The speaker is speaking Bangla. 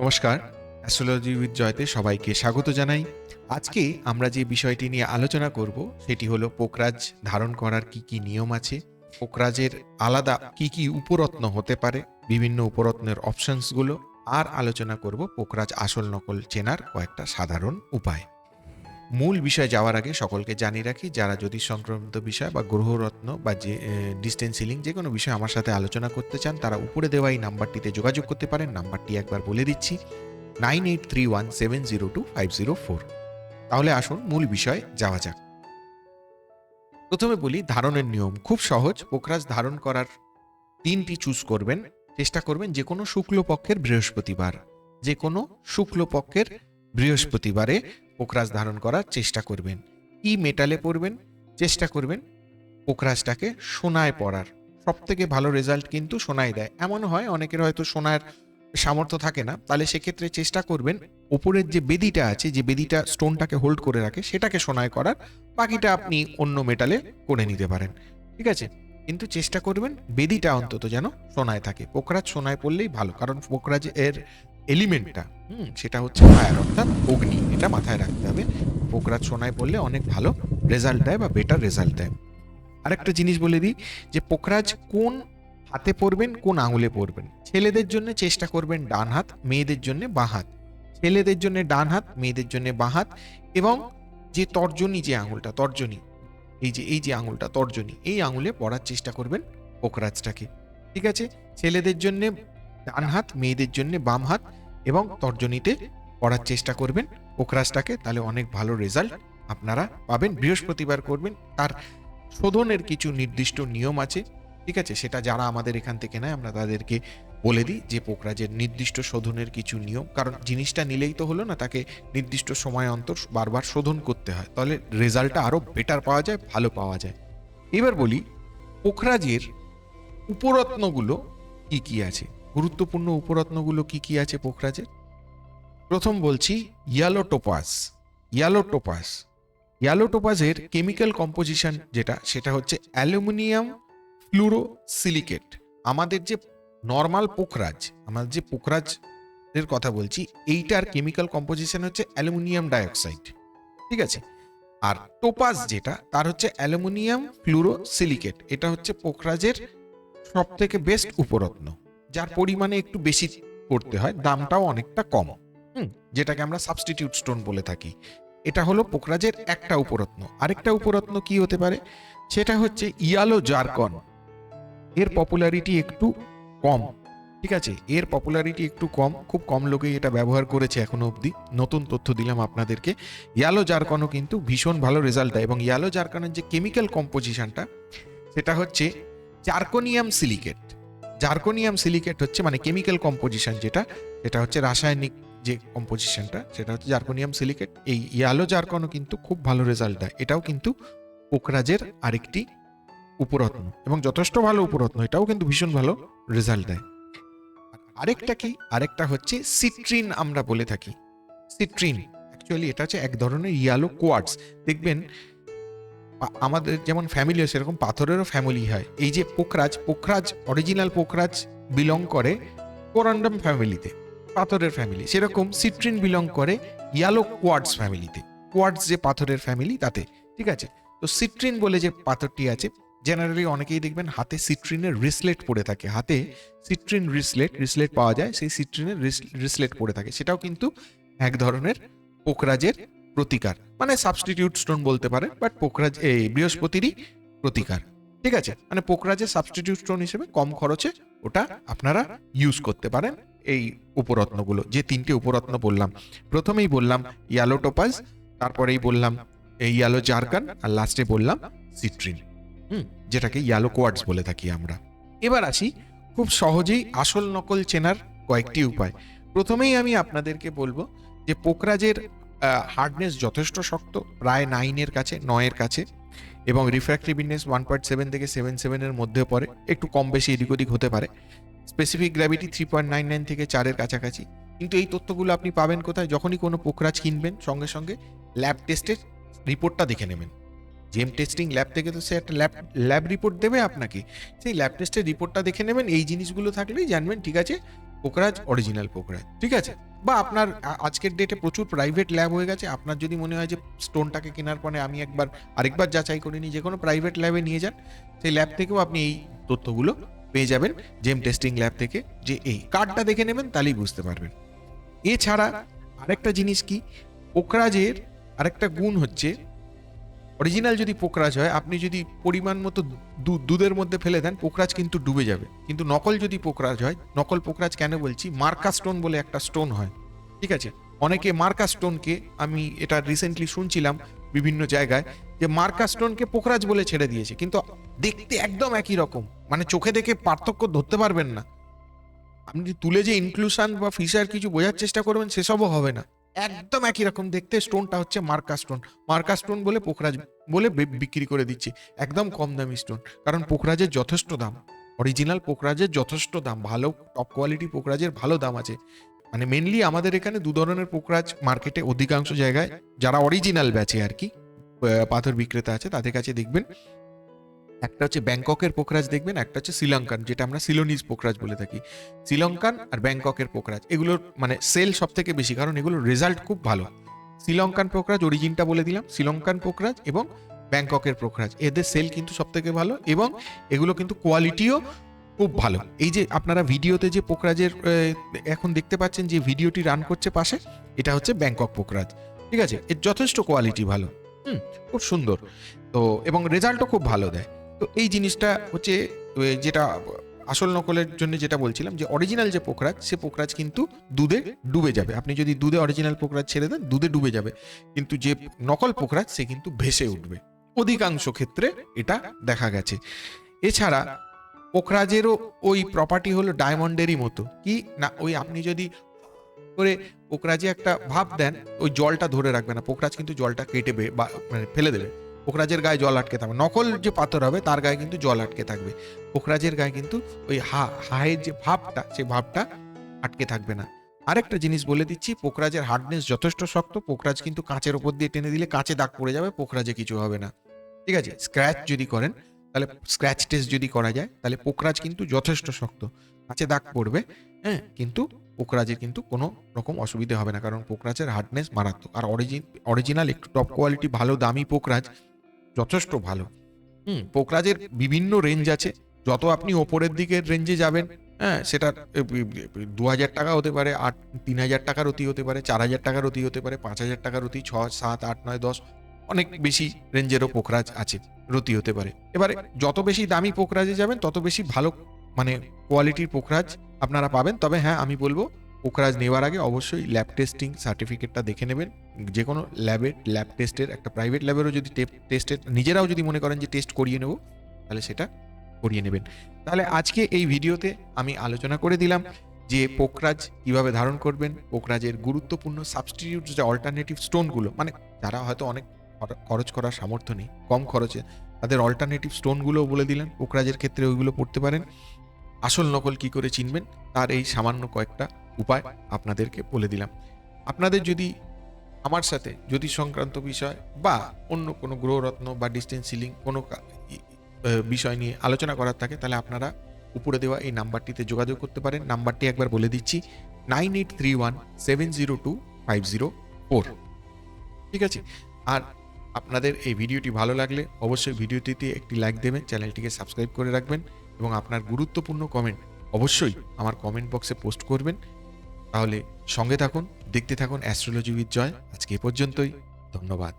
নমস্কার। অ্যাস্ট্রোলজি উইথ জয়তে সবাইকে স্বাগত জানাই। আজকে আমরা যে বিষয়টি নিয়ে আলোচনা করব, সেটি হলো পোকরাজ ধারণ করার কি কি নিয়ম আছে, পোকরাজের আলাদা কি কি উপরত্ন হতে পারে, বিভিন্ন উপরত্নের অপশনসগুলো আর আলোচনা করব পোকরাজ আসল নকল চেনার কয়েকটা সাধারণ উপায়। মূল বিষয় যাওয়ার আগে সকলকে জানিয়ে রাখি, যারা জ্যোতিষ সংক্রান্ত বিষয় বা গ্রহরত্ন বা যে ডিস্টেন্স সিলিং যে কোনো বিষয় আমার সাথে আলোচনা করতে চান, তারা উপরে দেওয়া এই নাম্বারটিতে যোগাযোগ করতে পারেন। নাম্বারটি একবার বলে দিচ্ছি, nine eight three one seven zero two five zero four. তাহলে আসুন, মূল বিষয়ে যাওয়া যাক। প্রথমে বলি, ধারণের নিয়ম। খুব সহজ পোকরাজ ধারণ করার দিনটি চুজ করবেন। চেষ্টা করবেন যে কোনো শুক্লপক্ষের বৃহস্পতিবার, যে কোনো শুক্লপক্ষের বৃহস্পতিবারে পোকরাজ ধারণ করার চেষ্টা করবেন। কি মেটালে পরবেন চেষ্টা করবেন পোকরাজটাকে সোনায় পরার সব থেকে ভালো রেজাল্ট কিন্তু সোনায় দেয়। এমন হয়, অনেকের হয়তো সোনার সামর্থ্য থাকে না। তাহলে সেক্ষেত্রে চেষ্টা করবেন, ওপরের যে বেদিটা আছে, যে বেদিটা স্টোনটাকে হোল্ড করে রাখে, সেটাকে সোনায় করার। বাকিটা আপনি অন্য মেটালে করে নিতে পারেন। ঠিক আছে? কিন্তু চেষ্টা করবেন, বেদিটা অন্তত যেন সোনায় থাকে। পোকরাজ সোনায় পড়লেই ভালো। কারণ পোকরাজ এর এলিমেন্টটা। হুম সেটা হচ্ছে ফায়ার অর্থাৎ অগ্নি। এটা মাথায় রাখতে হবে। পোকরাজ সোনায় পড়লে অনেক ভালো রেজাল্ট দেয় বা বেটার রেজাল্ট দেয়। আরেকটা জিনিস বলে দিই যে পোকরাজ কোন হাতে পরবেন কোন আঙুলে পরবেন ছেলেদের জন্য চেষ্টা করবেন ডান হাত মেয়েদের জন্য বাঁ হাত। ছেলেদের জন্য ডান হাত মেয়েদের জন্য বাঁ হাত এবং যে তর্জনী যে আঙুলটা তর্জনী এই যে এই যে আঙুলটা তর্জনী এই আঙুলে পড়ার চেষ্টা করবেন পোকরাজটাকে। ঠিক আছে? ছেলেদের জন্য ডান হাত মেয়েদের জন্য বাম হাত এবং তর্জনীতে পড়ার চেষ্টা করবেন। পোকরাজটাকে তাহলে অনেক ভালো রেজাল্ট আপনারা পাবেন। বৃহস্পতিবার করবেন। তার শোধনের কিছু নির্দিষ্ট নিয়ম আছে। ঠিক আছে? সেটা যারা আমাদের এখান থেকে নেয়, আমরা তাদেরকে বলে দিই যে পোকরাজের নির্দিষ্ট শোধনের কিছু নিয়ম। কারণ জিনিসটা নিলেই তো হলো না, তাকে নির্দিষ্ট সময় অন্তর বারবার শোধন করতে হয়। তাহলে রেজাল্টটা আরও বেটার পাওয়া যায়, ভালো পাওয়া যায়। এবার বলি পোখরাজের উপরত্নগুলো কি কি আছে? গুরুত্বপূর্ণ উপরত্নগুলো কি কি আছে পোখরাজের? প্রথম বলছি yellow topaz yellow topaz yellow টোপাসের chemical composition যেটা, সেটা হচ্ছে অ্যালুমিনিয়াম ফ্লুরোসিলিকেট। আমাদের যে নর্মাল পোখরাজ আমাদের যে পোখরাজ এর কথা বলছি, এইটার কেমিক্যাল কম্পোজিশন হচ্ছে অ্যালুমিনিয়াম ডাইঅক্সাইড। ঠিক আছে? আর টোপাস যেটা, তার হচ্ছে অ্যালুমিনিয়াম ফ্লুরোসিলিকেট। এটা হচ্ছে পোখরাজের সব থেকে বেস্ট উপরত্ন। যার পরিমাণে একটু বেশি করতে হয়, দামটাও অনেকটা কম। হুম, যেটাকে আমরা সাবস্টিটিউট স্টোন বলে থাকি। এটা হলো পোখরাজের একটা উপরত্ন। আরেকটা উপরত্ন কি হতে পারে? সেটা হচ্ছে ইয়ালো জারকন। এর পপুলারিটি একটু কম। ঠিক আছে? এর পপুলারিটি একটু কম। খুব কম লোকেই এটা ব্যবহার করেছে এখনও অবধি। নতুন তথ্য দিলাম আপনাদেরকে। ইয়ালো জারকনও কিন্তু ভীষণ ভালো রেজাল্ট দেয় এবং ইয়ালো জারকনের যে কেমিক্যাল কম্পোজিশনটা সেটা হচ্ছে জার্কোনিয়াম সিলিকেট জার্কোনিয়াম সিলিকেট হচ্ছে মানে কেমিক্যাল কম্পোজিশন যেটা সেটা হচ্ছে রাসায়নিক যে কম্পোজিশনটা, সেটা হচ্ছে জার্কোনিয়াম সিলিকেট। এই ইয়ালো জার্কনও কিন্তু খুব ভালো রেজাল্ট দেয়। এটাও কিন্তু পোকরাজের আরেকটি উপরত্ন এবং যথেষ্ট ভালো উপরত্ন, এটাও কিন্তু ভীষণ ভালো রেজাল্ট দেয়। আর আরেকটা কি? আরেকটা হচ্ছে সিট্রিন আমরা বলে থাকি। সিট্রিন অ্যাকচুয়ালি এটা হচ্ছে এক ধরনের ইয়ালো কোয়ার্টস। দেখবেন আমাদের যেমন ফ্যামিলি হয়, সেরকম পাথরেরও ফ্যামিলি হয়। এই যে পোখরাজ পোখরাজ অরিজিনাল পোখরাজ বিলং করে কোরান্ডাম ফ্যামিলিতে পাথরের ফ্যামিলি সেরকম সিট্রিন বিলং করে ইয়ালো কোয়ার্টস ফ্যামিলিতে কোয়ার্টস যে পাথরের ফ্যামিলি তাতে, ঠিক আছে? তো সিট্রিন বলে যে পাথরটি আছে জেনারেলি অনেকেই দেখবেন হাতে সিট্রিনের রিসলেট পড়ে থাকে। হাতে সিট্রিন রিসলেট রিসলেট পাওয়া যায়, সেই সিট্রিনের রিসলেট পড়ে থাকে। সেটাও কিন্তু এক ধরনের পোকরাজের প্রতিকার। মানে সাবস্টিটিউট স্টোন বলতে পারে বাট পোকরাজ এই বৃহস্পতিরই প্রতিকার। ঠিক আছে? মানে পোকরাজের সাবস্টিটিউট স্টোন হিসেবে কম খরচে ওটা আপনারা ইউজ করতে পারেন এই উপরত্নগুলো। যে তিনটে উপরত্ন বললাম। প্রথমেই বললাম ইয়ালো টোপাজ তারপরেই বললাম এই ইয়ালো জারকান আর লাস্টে বললাম সিট্রিন হুম, যেটাকে ইয়ালো কোয়ার্ডস বলে থাকি আমরা। এবার আসি খুব সহজেই আসল নকল চেনার কয়েকটি উপায়। প্রথমেই আমি আপনাদেরকে বলব যে পোকরাজের হার্ডনেস যথেষ্ট শক্ত, প্রায় নাইনের কাছে নয়ের কাছে, এবং রিফ্র্যাক্টিভিনেস ওয়ান পয়েন্ট সেভেন থেকে সেভেন সেভেনের মধ্যে পড়ে, একটু কম বেশি এদিক ওদিক হতে পারে। Specific gravity three point nine nine থেকে চারের কাছাকাছি। কিন্তু এই তথ্যগুলো আপনি পাবেন কোথায়? যখনই কোনো পোকরাজ কিনবেন, সঙ্গে সঙ্গে ল্যাব টেস্টের রিপোর্টটা দেখে নেবেন। জেম টেস্টিং ল্যাব থেকে তো সে একটা ল্যাব ল্যাব রিপোর্ট দেবে আপনাকে। সেই ল্যাব টেস্টের রিপোর্টটা দেখে নেবেন, এই জিনিসগুলো থাকলেই জানবেন, ঠিক আছে পোকরাজ অরিজিনাল পোকরাজ ঠিক আছে? বা আপনার আজকের ডেটে প্রচুর প্রাইভেট ল্যাব হয়ে গেছে। আপনার যদি মনে হয় যে স্টোনটাকে কেনার পরে আমি একবার, আরেকবার যাচাই করে নিই যে কোনো প্রাইভেট ল্যাবে নিয়ে যান, সেই ল্যাব থেকেও আপনি এই তথ্যগুলো পেয়ে যাবেন জেম টেস্টিং ল্যাব থেকে, যে এই কার্ডটা দেখে নেবেন, তাহলেই বুঝতে পারবেন। এছাড়া আরেকটা জিনিস কি? ওকরাজের আরেকটা গুণ হচ্ছে অরিজিনাল যদি পোকরাজ হয়, আপনি যদি পরিমাণ মতো দুধের মধ্যে ফেলে দেন, পোকরাজ কিন্তু ডুবে যাবে। কিন্তু নকল যদি পোকরাজ হয়, নকল পোকরাজ কেন বলছি? মার্কা স্টোন বলে একটা স্টোন হয়। ঠিক আছে? অনেকে মার্কা স্টোনকে, আমি এটা রিসেন্টলি শুনছিলাম বিভিন্ন জায়গায়, যে মার্কা স্টোনকে পোকরাজ বলে ছেড়ে দিয়েছে। কিন্তু দেখতে একদম একই রকম। মানে চোখে দেখে পার্থক্য ধরতে পারবেন না। আপনি তুলে যে ইনক্লুশন বা ফিচার কিছু বোঝার চেষ্টা করবেন, সেসবও হবে না। একদম একই রকম। দেখতে স্টোনটা হচ্ছে মার্কা স্টোন। মার্কা স্টোন বলে পোখরাজ বলে বিক্রি করে দিচ্ছে। একদম কম দামি স্টোন। কারণ পোখরাজের যথেষ্ট দাম। অরিজিনাল পোখরাজের যথেষ্ট দাম। ভালো টপ কোয়ালিটি পোখরাজের ভালো দাম আছে। মানে মেনলি আমাদের এখানে দু ধরনের পোখরাজ মার্কেটে অধিকাংশ জায়গায় যারা অরিজিনাল বেচে আর কি পাথর বিক্রেতা আছে, তাদের কাছে দেখবেন একটা হচ্ছে ব্যাংককের পোখরাজ দেখবেন, একটা হচ্ছে শ্রীলঙ্কান, যেটা আমরা সিলোনিজ পোখরাজ বলে থাকি। শ্রীলঙ্কান আর ব্যাংককের পোখরাজ, এগুলোর মানে সেল সব থেকে বেশি, কারণ এগুলোর রেজাল্ট খুব ভালো। শ্রীলঙ্কান পোখরাজ, অরিজিনটা বলে দিলাম, শ্রীলঙ্কান পোখরাজ এবং ব্যাংককের পোখরাজ। এদের সেল কিন্তু সব থেকে ভালো এবং এগুলো কিন্তু কোয়ালিটিও খুব ভালো। এই যে আপনারা ভিডিওতে যে পোখরাজের এখন দেখতে পাচ্ছেন যে ভিডিওটি রান করছে পাশে, এটা হচ্ছে ব্যাংকক পোখরাজ। ঠিক আছে? এর যথেষ্ট কোয়ালিটি ভালো। হুম, খুব সুন্দর। তো, এবং রেজাল্টও খুব ভালো দেয়। তো এই জিনিসটা হচ্ছে যেটা আসল নকলের জন্য যেটা বলছিলাম যে অরিজিনাল যে পোখরাজ, সে পোখরাজ কিন্তু দুধে ডুবে যাবে। আপনি যদি দুধে অরিজিনাল পোখরাজ ছেড়ে দেন, দুধে ডুবে যাবে। কিন্তু যে নকল পোখরাজ, সে কিন্তু ভেসে উঠবে। অধিকাংশ ক্ষেত্রে এটা দেখা গেছে। এছাড়া পোখরাজেরও ওই প্রপার্টি হলো ডায়মন্ডেরই মতো। কি? না, ওই আপনি যদি করে পোখরাজে একটা ভাব দেন, ওই জলটা ধরে রাখবে না। পোখরাজ কিন্তু জলটা কেটে মানে ফেলে দেবে। পোখরাজের গায়ে জল আটকে থাকবে। নকল যে পাথর হবে, তার গায়ে কিন্তু জল আটকে থাকবে। পোখরাজের গায়ে কিন্তু ওই হা, হায়ের যে ভাবটা সেই ভাবটা আটকে থাকবে না। আরেকটা জিনিস বলে দিচ্ছি, পোখরাজের হার্ডনেস যথেষ্ট শক্ত, পোখরাজ কিন্তু কাঁচের ওপর দিয়ে টেনে দিলে কাঁচে দাগ পড়ে যাবে, পোখরাজে কিছু হবে না। ঠিক আছে? স্ক্র্যাচ যদি করেন, তাহলে স্ক্র্যাচ টেস্ট যদি করা যায়, তাহলে পোখরাজ কিন্তু যথেষ্ট শক্ত। কাঁচে দাগ পড়বে হ্যাঁ কিন্তু পোখরাজের কিন্তু কোনো রকম অসুবিধা হবে না, কারণ পোখরাজের হার্ডনেস মারাত্মক। আর অরিজিন অরিজিনাল একটু টপ কোয়ালিটি ভালো, দামি পোখরাজ যথেষ্ট ভালো। হুম। পোখরাজের বিভিন্ন রেঞ্জ আছে। যত আপনি ওপরের দিকের রেঞ্জে যাবেন হ্যাঁ সেটা দু হাজার টাকা হতে পারে আট তিন হাজার টাকার অতি হতে পারে চার হাজার টাকার অতি হতে পারে পাঁচ হাজার টাকার অতি ছ সাত আট নয় দশ অনেক বেশি রেঞ্জেরও পোখরাজ আছে রতি হতে পারে। এবারে যত বেশি দামি পোখরাজে যাবেন তত বেশি ভালো মানে কোয়ালিটির পোখরাজ আপনারা পাবেন। তবে হ্যাঁ আমি বলব পোখরাজ নেওয়ার আগে অবশ্যই ল্যাব টেস্টিং সার্টিফিকেটটা দেখে নেবেন। যে কোনো ল্যাবের ল্যাব টেস্টের একটা প্রাইভেট ল্যাবেরও যদি টেস্টের নিজেরাও যদি মনে করেন যে টেস্ট করিয়ে নেব, তাহলে সেটা করিয়ে নেবেন। তাহলে আজকে এই ভিডিওতে আমি আলোচনা করে দিলাম যে পোকরাজ কীভাবে ধারণ করবেন, পোকরাজের গুরুত্বপূর্ণ সাবস্টিটিউট যে অল্টারনেটিভ স্টোনগুলো মানে যারা হয়তো অনেক খরচ করার সামর্থ্য নেই, কম খরচে, তাদের অল্টারনেটিভ স্টোনগুলোও বলে দিলেন, পোকরাজের ক্ষেত্রে ওইগুলো পড়তে পারেন। আসল নকল কি করে চিনবেন, তার এই সামান্য কয়েকটা উপায় আপনাদেরকে বলে দিলাম। আপনাদের যদি আমার সাথে জ্যোতিষ সংক্রান্ত বিষয় বা অন্য কোনো গ্রহরত্ন বা ডিস্টেন্স সিলিং কোনো বিষয় নিয়ে আলোচনা করার থাকে, তাহলে আপনারা উপরে দেওয়া এই নাম্বারটিতে যোগাযোগ করতে পারেন। নাম্বারটি একবার বলে দিচ্ছি, nine eight three one seven zero two five zero four. ঠিক আছে? আর আপনাদের এই ভিডিওটি ভালো লাগলে অবশ্যই ভিডিওটিতে একটি লাইক দেবেন, চ্যানেলটিকে সাবস্ক্রাইব করে রাখবেন এবং আপনার গুরুত্বপূর্ণ কমেন্ট অবশ্যই আমার কমেন্ট বক্সে পোস্ট করবেন। তাহলে সঙ্গে থাকুন দেখতে থাকুন অ্যাস্ট্রোলজি উইথ জয়। আজকে এ পর্যন্তই। ধন্যবাদ।